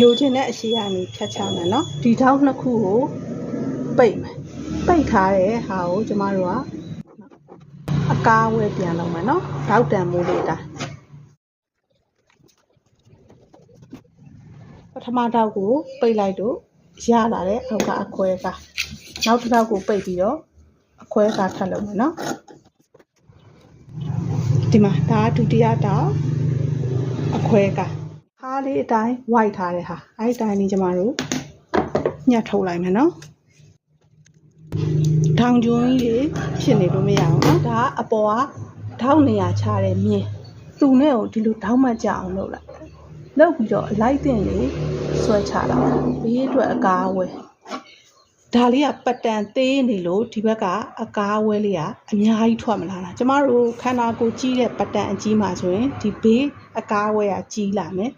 လိုချင်တဲ့အရှိကနေဖြတ်ချမယ်နော်ဒီထောက်နှစ်ခုကိုပိတ်မယ်ပိတ်ထားတဲ့ဟာကိုကျမတို့ကအကားဝဲပြန်လုပ်မယ်နော်ထောက်တန်မိုးလေးအတိုင်းပထမထောက်ကိုပိတ်လိုက်တော့ရလာတဲ့အောက်ကအခွဲကနောက်တစ်ထောက်ကိုပိတ်ပြီးတော့အခွဲကထပ်လုပ်မယ်နော်ဒီမှာဒါကဒုတိယထောက်အခွဲကဟား လေးအတိုင်းဝိုက်ထားတဲ့ဟာအဲ့ဒီအတိုင်းလေးကျမတို့ညှက်ထုတ်လိုက်မယ်နော်ထောင်ကျွန်းကြီးတွေဖြစ်နေလို့မရအောင်နော်ဒါကအပေါ်ကထောက်နေရချတဲ့မြင်းသူနဲ့ကိုဒီလိုထောက်မှတ်ကြအောင်လုပ်လိုက်လုပ်ပြီးတော့အလိုက်တင်လေးဆွဲချလိုက်ဘေးအတွက်အကားအဝဲဒါလေးကပတ်တန်သေးနေလို့ဒီဘက်ကအကားအဝဲလေးကအများကြီးထွက်မလာတာကျမတို့ခန္ဓာကိုယ်ကြီးတဲ့ပတ်တန်အကြီးမှဆိုရင်ဒီဘေးအကားအဝဲကကြီးလာမယ်